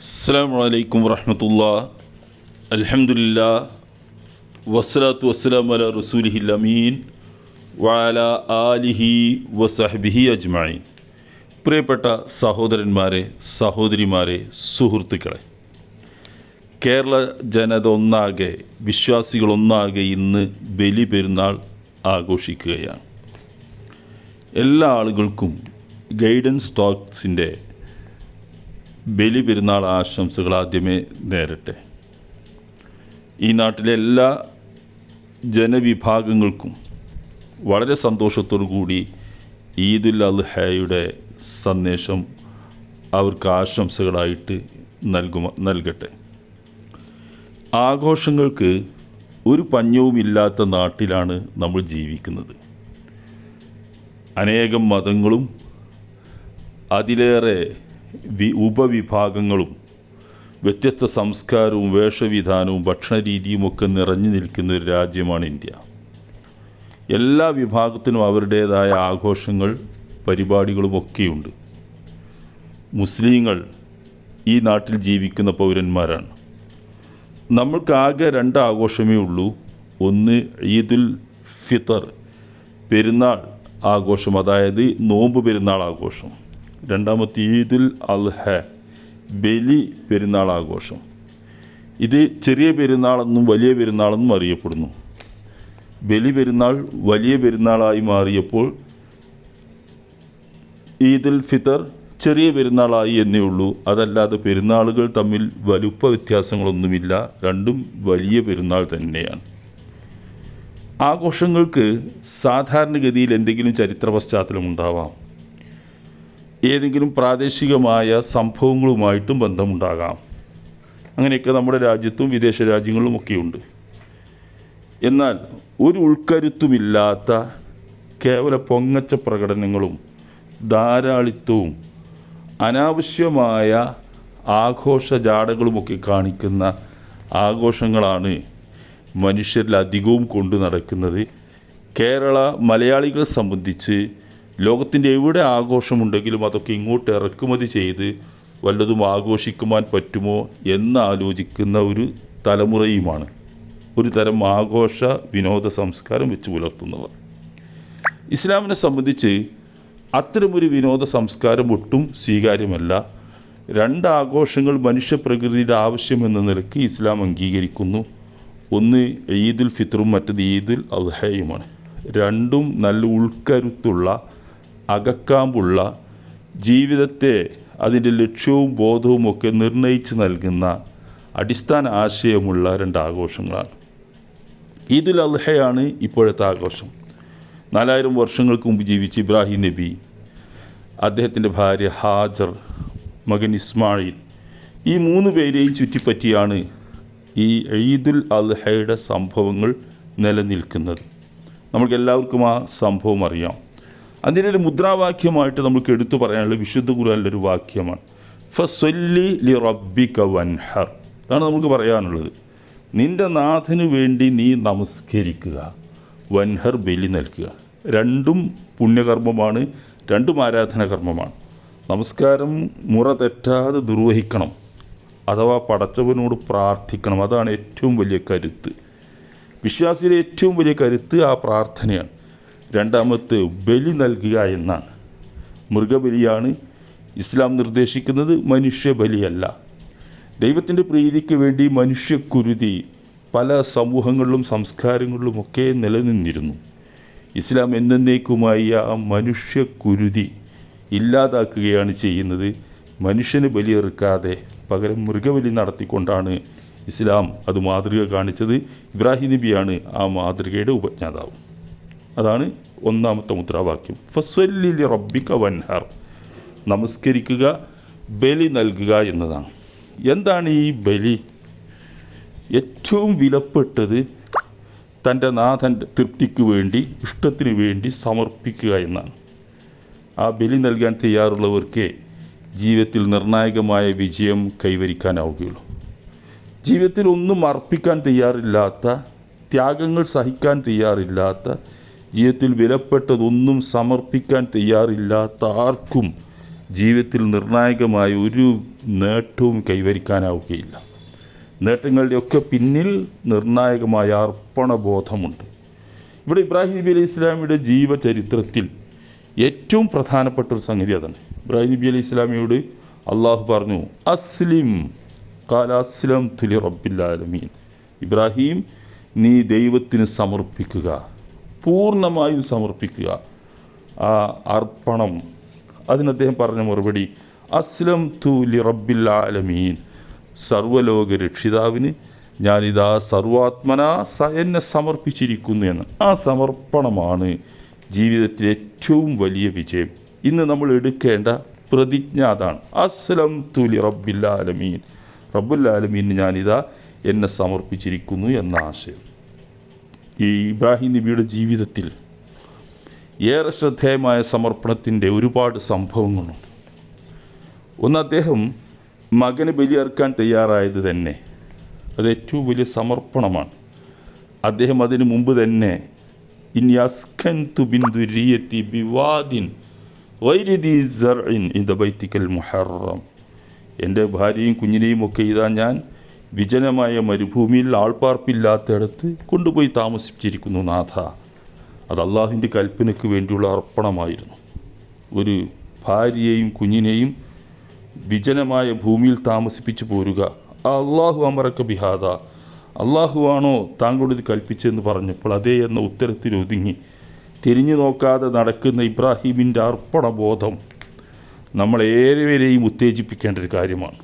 അസ്സാം വലൈക്കും വർഹമത്തുള്ള അലഹമുല്ല വസ്സലാത്തു വസ്സലാം അല റസൂലിഹി അമീൻ. വാല ആലിഹി വസഹബിഹി അജ്മായിൻ പ്രിയപ്പെട്ട സഹോദരന്മാരെ സഹോദരിമാരെ സുഹൃത്തുക്കളെ. കേരള ജനത ഒന്നാകെ വിശ്വാസികളൊന്നാകെ ഇന്ന് ബലി പെരുന്നാൾ ആഘോഷിക്കുകയാണ്. എല്ലാ ആളുകൾക്കും ഗൈഡൻസ് ടോക്സിന്റെ ബലി പെരുന്നാൾ ആശംസകൾ ആദ്യമേ നേരട്ടെ. ഈ നാട്ടിലെ എല്ലാ ജനവിഭാഗങ്ങൾക്കും വളരെ സന്തോഷത്തോടു കൂടി ഈദുൽ അൽഹയുടെ സന്ദേശം അവർക്ക് ആശംസകളായിട്ട് നൽകുമ നൽകട്ടെ. ആഘോഷങ്ങൾക്ക് ഒരു പഞ്ഞവുമില്ലാത്ത നാട്ടിലാണ് നമ്മൾ ജീവിക്കുന്നത്. അനേകം മതങ്ങളും അതിലേറെ വി ഉപവിഭാഗങ്ങളും വ്യത്യസ്ത സംസ്കാരവും വേഷവിധാനവും ഭക്ഷണരീതിയുമൊക്കെ നിറഞ്ഞു നിൽക്കുന്ന ഒരു രാജ്യമാണ് ഇന്ത്യ. എല്ലാ വിഭാഗത്തിനും അവരുടേതായ ആഘോഷങ്ങൾ പരിപാടികളും ഒക്കെയുണ്ട്. മുസ്ലിങ്ങൾ ഈ നാട്ടിൽ ജീവിക്കുന്ന പൗരന്മാരാണ്. നമ്മൾക്കാകെ രണ്ട് ആഘോഷമേ ഉള്ളൂ. ഒന്ന് ഈദുൽ ഫിത്തർ പെരുന്നാൾ ആഘോഷം അതായത് നോമ്പ് പെരുന്നാൾ ആഘോഷം. രണ്ടാമത്തെ ഈദുൽ അൽഹ ബലി പെരുന്നാൾ ആഘോഷം ഇത് ചെറിയ പെരുന്നാളെന്നും വലിയ പെരുന്നാളെന്നും അറിയപ്പെടുന്നു. ബലി പെരുന്നാൾ വലിയ പെരുന്നാളായി മാറിയപ്പോൾ ഈദുൽ ഫിത്തർ ചെറിയ പെരുന്നാളായി എന്നേ ഉള്ളൂ. അതല്ലാതെ പെരുന്നാളുകൾ തമ്മിൽ വലുപ്പ വ്യത്യാസങ്ങളൊന്നുമില്ല. രണ്ടും വലിയ പെരുന്നാൾ തന്നെയാണ്. ആഘോഷങ്ങൾക്ക് സാധാരണഗതിയിൽ എന്തെങ്കിലും ചരിത്ര പശ്ചാത്തലം ഉണ്ടാവാം ഏതെങ്കിലും പ്രാദേശികമായ സംഭവങ്ങളുമായിട്ടും ബന്ധമുണ്ടാകാം. അങ്ങനെയൊക്കെ നമ്മുടെ രാജ്യത്തും വിദേശ രാജ്യങ്ങളിലുമൊക്കെയുണ്ട് എന്നാൽ ഒരു ഉൾക്കരുത്തുമില്ലാത്ത കേവല പൊങ്ങച്ച പ്രകടനങ്ങളും ധാരാളിത്വവും അനാവശ്യമായ ആഘോഷ ജാടകളുമൊക്കെ കാണിക്കുന്ന ആഘോഷങ്ങളാണ് മനുഷ്യരിൽ അധികവും കൊണ്ടു നടക്കുന്നത്. കേരള മലയാളികളെ സംബന്ധിച്ച് ലോകത്തിന്റെ എവിടെ ആഘോഷമുണ്ടെങ്കിലും അതൊക്കെ ഇങ്ങോട്ട് ഇറക്കുമതി ചെയ്ത് വല്ലതും ആഘോഷിക്കുവാൻ പറ്റുമോ എന്നാലോചിക്കുന്ന ഒരു തലമുറയുമാണ്. ഒരു തരം ആഘോഷ വിനോദ സംസ്കാരം വെച്ച് പുലർത്തുന്നവർ. ഇസ്ലാമിനെ സംബന്ധിച്ച് അത്തരമൊരു വിനോദ സംസ്കാരം ഒട്ടും സ്വീകാര്യമല്ല. രണ്ട് ആഘോഷങ്ങൾ മനുഷ്യപ്രകൃതിയുടെ ആവശ്യമെന്ന നിലയ്ക്ക് ഇസ്ലാം അംഗീകരിക്കുന്നു. ഒന്ന് ഈദുൽ ഫിത്തറും മറ്റത് ഈദുൽ അദ്ഹയുമാണ്. രണ്ടും നല്ല ഉൾക്കരുത്തുള്ള അകക്കാമ്പുള്ള ജീവിതത്തെ അതിന്റെ ലക്ഷ്യവും ബോധവും ഒക്കെ നിർണയിച്ച് നൽകുന്ന അടിസ്ഥാന ആശയമുള്ള രണ്ട് ആഘോഷങ്ങളാണ് ഈദുൽ അൽഹയാണ് ഇപ്പോഴത്തെ ആഘോഷം. നാലായിരം വർഷങ്ങൾക്ക് മുമ്പ് ജീവിച്ച ഇബ്രാഹിം നബി അദ്ദേഹത്തിന്റെ ഭാര്യ ഹാജർ മകൻ ഇസ്മായിൽ ഈ മൂന്ന് പേരെയും ചുറ്റിപ്പറ്റിയാണ് ഈ ഈദുൽ അൽഹയുടെ സംഭവങ്ങൾ നിലനിൽക്കുന്നത്. നമുക്ക് എല്ലാവർക്കും ആ സംഭവം അറിയാം. അതിന്റെ ഒരു മുദ്രാവാക്യമായിട്ട് നമുക്ക് എടുത്തു പറയാനുള്ള വിശുദ്ധ ഖുർആനിലൊരു വാക്യമാണ്. ഫസ്വല്ലി ലി റബ്ബിക വൻഹർ. അതാണ് നമുക്ക് പറയാനുള്ളത്. നിന്റെ നാഥന് വേണ്ടി നീ നമസ്കരിക്കുക വൻഹർ ബലി നൽകുക. രണ്ടും പുണ്യകർമ്മമാണ് രണ്ടും ആരാധന കർമ്മമാണ് നമസ്കാരം മുറ തെറ്റാതെ നിർവഹിക്കണം അഥവാ പടച്ചവനോട് പ്രാർത്ഥിക്കണം. അതാണ് ഏറ്റവും വലിയ കരുത്ത്. വിശ്വാസിയുടെ ഏറ്റവും വലിയ കരുത്ത് ആ പ്രാർത്ഥനയാണ്. രണ്ടാമത്തെ ബലി നൽകുക എന്നാണ്. മൃഗബലിയാണ് ഇസ്ലാം നിർദ്ദേശിക്കുന്നത്. മനുഷ്യ ബലിയല്ല ദൈവത്തിന്റെ പ്രീതിക്ക് വേണ്ടി മനുഷ്യക്കുരുതി പല സമൂഹങ്ങളിലും സംസ്കാരങ്ങളിലുമൊക്കെ നിലനിന്നിരുന്നു. ഇസ്ലാം എന്നേക്കുമായി ആ മനുഷ്യക്കുരുതി ഇല്ലാതാക്കുകയാണ് ചെയ്യുന്നത്. മനുഷ്യന് ബലിയെറുക്കാതെ പകരം മൃഗബലി നടത്തിക്കൊണ്ടാണ് ഇസ്ലാം അത് മാതൃക കാണിച്ചത്. ഇബ്രാഹിം നബിയാണ് ആ മാതൃകയുടെ ഉപജ്ഞാതാവ്. അതാണ് ഒന്നാമത്തെ മുദ്രാവാക്യം. ഫസ്വല്ലി റബ്ബിക്ക വൻഹർ. നമസ്കരിക്കുക ബലി നൽകുക എന്നതാണ്. എന്താണ് ഈ ബലി? ഏറ്റവും വിലപ്പെട്ടത് തന്റെ നാഥന്റെ തൃപ്തിക്ക് വേണ്ടി ഇഷ്ടത്തിന് വേണ്ടി സമർപ്പിക്കുക എന്നാണ്. ആ ബലി നൽകാൻ തയ്യാറുള്ളവർക്കേ ജീവിതത്തിൽ നിർണായകമായ വിജയം കൈവരിക്കാനാവുകയുള്ളൂ. ജീവിതത്തിൽ ഒന്നും അർപ്പിക്കാൻ തയ്യാറില്ലാത്ത ത്യാഗങ്ങൾ സഹിക്കാൻ തയ്യാറില്ലാത്ത ജീവിതത്തിൽ വിലപ്പെട്ടതൊന്നും സമർപ്പിക്കാൻ തയ്യാറില്ലാത്ത ആർക്കും ജീവിതത്തിൽ നിർണായകമായ ഒരു നേട്ടവും കൈവരിക്കാനാവുകയില്ല. നേട്ടങ്ങളുടെയൊക്കെ പിന്നിൽ നിർണായകമായ അർപ്പണബോധമുണ്ട്. ഇവിടെ ഇബ്രാഹിം നബി അലൈഹി ഇസ്ലാമിയുടെ ജീവചരിത്രത്തിൽ ഏറ്റവും പ്രധാനപ്പെട്ട ഒരു സംഗതി അതാണ്. ഇബ്രാഹിം നബി അലൈഹി ഇസ്ലാമിയോട് അള്ളാഹു പറഞ്ഞു അസ്ലിം കാല അസ്ലം തുലി റബ്ബില്ലാലമീൻ ഇബ്രാഹിം നീ ദൈവത്തിന് സമർപ്പിക്കുക. പൂർണമായും സമർപ്പിക്കുക. ആ അർപ്പണം അതിന് അദ്ദേഹം പറഞ്ഞ മറുപടി അസ്ലം തു ലി ആലമീൻ. സർവലോക രക്ഷിതാവിന് ഞാനിതാ സർവാത്മന എന്നെ സമർപ്പിച്ചിരിക്കുന്നു എന്ന്. ആ സമർപ്പണമാണ് ജീവിതത്തിലെ ഏറ്റവും വലിയ വിജയം. ഇന്ന് നമ്മൾ എടുക്കേണ്ട പ്രതിജ്ഞ അതാണ്. അസ്ലം തുലി റബ്ബില്ലാലമീൻ റബ്ബുല്ലാലമീന് ഞാനിതാ എന്നെ സമർപ്പിച്ചിരിക്കുന്നു എന്ന ആശയം. ഈ ഇബ്രാഹിം നബിയുടെ ജീവിതത്തിൽ ഏറെ ശ്രദ്ധേയമായ സമർപ്പണത്തിന്റെ ഒരുപാട് സംഭവങ്ങളുണ്ട്. ഒന്ന് അദ്ദേഹം മകന് ബലിയർക്കാൻ തയ്യാറായത് തന്നെ അത് ഏറ്റവും വലിയ സമർപ്പണമാണ്. അദ്ദേഹം അതിനു മുമ്പ് തന്നെ ഇൻ ബിന്ദുരിയത്തി ബിവാദിൻ വൈരിദി സർഇൻ ദ ബൈത്തിക്കൽ മുഹറം. എന്റെ ഭാര്യയും കുഞ്ഞിനെയും ഒക്കെ ഇതാ ഞാൻ വിജനമായ മരുഭൂമിയിൽ ആൾപ്പാർപ്പില്ലാത്തയിടത്ത് കൊണ്ടുപോയി താമസിപ്പിച്ചിരിക്കുന്നു നാഥ. അത് അള്ളാഹുവിന്റെ കൽപ്പനയ്ക്ക് വേണ്ടിയുള്ള അർപ്പണമായിരുന്നു. ഒരു ഭാര്യയെയും കുഞ്ഞിനെയും വിജനമായ ഭൂമിയിൽ താമസിപ്പിച്ചു പോരുക. ആ അള്ളാഹു അമറക്ക ബിഹാദ. അള്ളാഹുവാണോ ഇത് കൽപ്പിച്ചെന്ന് പറഞ്ഞപ്പോൾ അതേ എന്ന ഉത്തരത്തിൽ ഒതുങ്ങി. തിരിഞ്ഞു നോക്കാതെ നടക്കുന്ന ഇബ്രാഹിമിന്റെ അർപ്പണബോധം നമ്മളേവരെയും ഉത്തേജിപ്പിക്കേണ്ട ഒരു കാര്യമാണ്.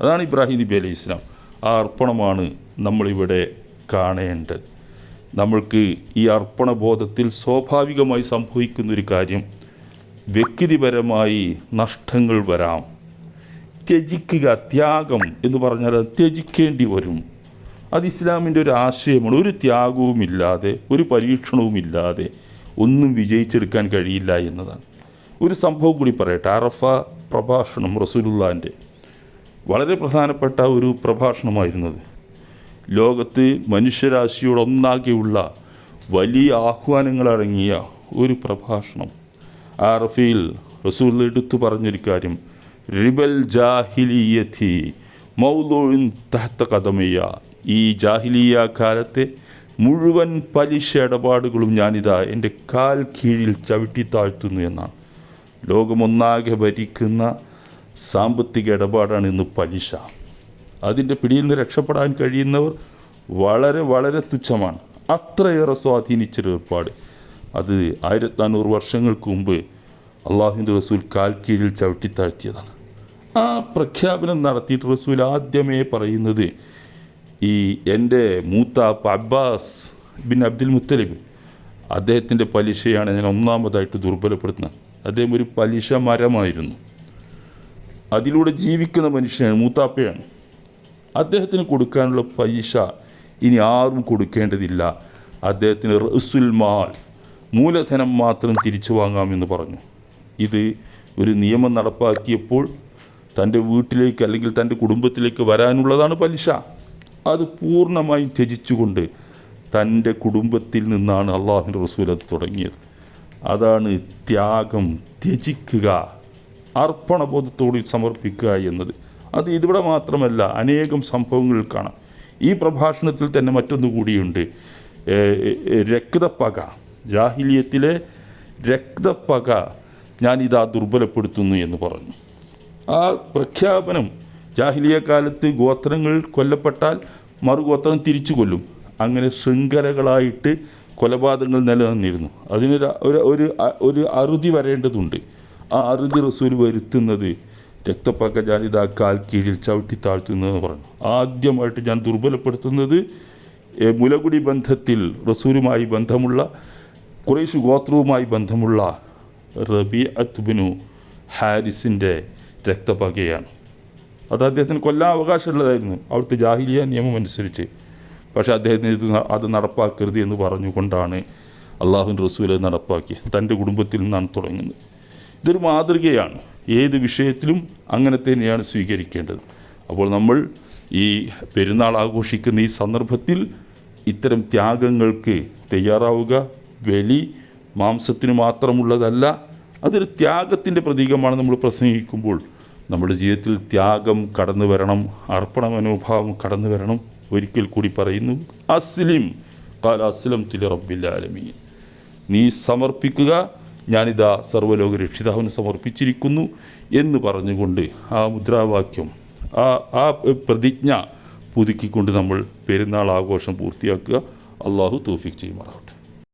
അതാണ് ഇബ്രാഹിം നബി അലൈഹി ഇസ്ലാം ആ അർപ്പണമാണ് നമ്മളിവിടെ കാണേണ്ടത്. നമ്മൾക്ക് ഈ അർപ്പണബോധത്തിൽ സ്വാഭാവികമായി സംഭവിക്കുന്നൊരു കാര്യം വ്യക്തിപരമായി നഷ്ടങ്ങൾ വരാം. ത്യജിക്കുക ത്യാഗം എന്ന് പറഞ്ഞാൽ ത്യജിക്കേണ്ടി വരും. അത് ഇസ്ലാമിന്റെ ഒരു ആശയമാണ്. ഒരു ത്യാഗവുമില്ലാതെ ഒരു പരീക്ഷണവുമില്ലാതെ ഒന്നും വിജയിച്ചെടുക്കാൻ കഴിയില്ല എന്നതാണ്. ഒരു സംഭവം കൂടി പറയട്ടെ. അറഫ പ്രഭാഷണം റസൂലുള്ളാന്റെ വളരെ പ്രധാനപ്പെട്ട ഒരു പ്രഭാഷണമായിരുന്നത്. ലോകത്ത് മനുഷ്യരാശിയോടൊന്നാകെയുള്ള വലിയ ആഹ്വാനങ്ങളടങ്ങിയ ഒരു പ്രഭാഷണം. ആ റഫീൽ റസൂൽ എടുത്തു പറഞ്ഞൊരു കാര്യം റിബൽ ജാഹിലിയത്തി മൗലോയിൻ തഹത്ത കഥമയ്യ ഈ ജാഹിലിയ കാലത്തെ മുഴുവൻ പലിശ ഇടപാടുകളും ഞാനിതാ എന്റെ കാൽ കീഴിൽ ചവിട്ടി താഴ്ത്തുന്നു എന്നാണ്. ലോകമൊന്നാകെ ഭരിക്കുന്ന സാമ്പത്തിക ഇടപാടാണ് ഇന്ന് പലിശ. അതിന്റെ പിടിയിൽ നിന്ന് രക്ഷപ്പെടാൻ കഴിയുന്നവർ വളരെ വളരെ തുച്ഛമാണ്. അത്രയേറെ സ്വാധീനിച്ചൊരു ഏർപ്പാട്. അത് ആയിരത്തി നാനൂറ് വർഷങ്ങൾക്ക് മുമ്പ് അള്ളാഹുവിന്റെ റസൂൽ കാൽ കീഴിൽ ചവിട്ടിത്താഴ്ത്തിയതാണ്. ആ പ്രഖ്യാപനം നടത്തിയിട്ട് റസൂൽ ആദ്യമേ പറയുന്നത് ഈ എന്റെ മൂത്താപ്പ് അബ്ബാസ് ബിൻ അബ്ദുൽ മുത്തലിബ് അദ്ദേഹത്തിന്റെ പലിശയാണ് ഞാൻ ഒന്നാമതായിട്ട് ദുർബലപ്പെടുത്തുന്നത്. അദ്ദേഹം ഒരു പലിശ മരമായിരുന്നു. അതിലൂടെ ജീവിക്കുന്ന മനുഷ്യനാണ് മൂത്താപ്പയാണ്. അദ്ദേഹത്തിന് കൊടുക്കാനുള്ള പൈസ ഇനി ആരും കൊടുക്കേണ്ടതില്ല. അദ്ദേഹത്തിന് റസുൽ മാൽ മൂലധനം മാത്രം തിരിച്ചു വാങ്ങാമെന്ന് പറഞ്ഞു. ഇത് ഒരു നിയമം നടപ്പാക്കിയപ്പോൾ തന്റെ വീട്ടിലേക്ക് അല്ലെങ്കിൽ തന്റെ കുടുംബത്തിലേക്ക് വരാനുള്ളതാണ് പലിശ. അത് പൂർണമായും ത്യജിച്ചുകൊണ്ട് തന്റെ കുടുംബത്തിൽ നിന്നാണ് അള്ളാഹുവിന്റെ റസൂൽ അത് തുടങ്ങിയത്. അതാണ് ത്യാഗം ത്യജിക്കുക. അർപ്പണബോധത്തോട് സമർപ്പിക്കുക എന്നത്. അത് ഇതിവിടെ മാത്രമല്ല അനേകം സംഭവങ്ങളിൽ കാണാം. ഈ പ്രഭാഷണത്തിൽ തന്നെ മറ്റൊന്നു കൂടിയുണ്ട്. രക്തപ്പക. ജാഹിലിയത്തിലെ രക്തപ്പക ഞാനിതാ ദുർബലപ്പെടുത്തുന്നു എന്ന് പറഞ്ഞു. ആ പ്രഖ്യാപനം ജാഹിലിയ കാലത്ത് ഗോത്രങ്ങൾ കൊല്ലപ്പെട്ടാൽ മറുഗോത്രം തിരിച്ചു കൊല്ലും. അങ്ങനെ ശൃംഖലകളായിട്ട് കൊലപാതകങ്ങൾ നിലനിന്നിരുന്നു. അതിനൊരു ഒരു ഒരു അറുതി വരേണ്ടതുണ്ട്. ആ അറുതി റസൂൽ വരുത്തുന്നത് രക്തപ്പക്ക ഇതാ കാൽ കീഴിൽ ചവിട്ടി താഴ്ത്തുന്നതെന്ന് പറഞ്ഞു. ആദ്യമായിട്ട് ഞാൻ ദുർബലപ്പെടുത്തുന്നത് മുലകുടി ബന്ധത്തിൽ റസൂലുമായി ബന്ധമുള്ള കുറേശ് ഗോത്രവുമായി ബന്ധമുള്ള റബി അത്ബിനു ഹാരിസിന്റെ രക്തപകയാണ്. അത് അദ്ദേഹത്തിന് കൊല്ലാൻ അവകാശമുള്ളതായിരുന്നു. അവിടുത്തെ ജാഹിലിയ നിയമം അനുസരിച്ച്. പക്ഷേ അദ്ദേഹത്തിന് ഇത് അത് നടപ്പാക്കരുത് എന്ന് പറഞ്ഞുകൊണ്ടാണ് അള്ളാഹുൻ റസൂൽ നടപ്പാക്കി തന്റെ കുടുംബത്തിൽ നിന്നാണ് തുടങ്ങുന്നത്. ഇതൊരു മാതൃകയാണ്. ഏത് വിഷയത്തിലും അങ്ങനെ തന്നെയാണ് സ്വീകരിക്കേണ്ടത്. അപ്പോൾ നമ്മൾ ഈ പെരുന്നാൾ ആഘോഷിക്കുന്ന ഈ സന്ദർഭത്തിൽ ഇത്തരം ത്യാഗങ്ങൾക്ക് തയ്യാറാവുക. ബലി മാംസത്തിന് മാത്രമുള്ളതല്ല അതൊരു ത്യാഗത്തിന്റെ പ്രതീകമാണ് നമ്മൾ പ്രസംഗിക്കുമ്പോൾ. നമ്മുടെ ജീവിതത്തിൽ ത്യാഗം കടന്നു വരണം അർപ്പണ മനോഭാവം കടന്നു വരണം ഒരിക്കൽ കൂടി പറയുന്നു അസ്ലിം കാല അസ്ലം തില ആലമീൻ നീ സമർപ്പിക്കുക ഞാനിതാ സർവലോക രക്ഷിതാവിന് സമർപ്പിച്ചിരിക്കുന്നു എന്ന് പറഞ്ഞുകൊണ്ട് ആ മുദ്രാവാക്യം ആ ആ പ്രതിജ്ഞ പുതുക്കിക്കൊണ്ട് നമ്മൾ പെരുന്നാൾ ആഘോഷം പൂർത്തിയാക്കുക. അള്ളാഹു തോഫിക് ചെയ്യുമാറാവട്ടെ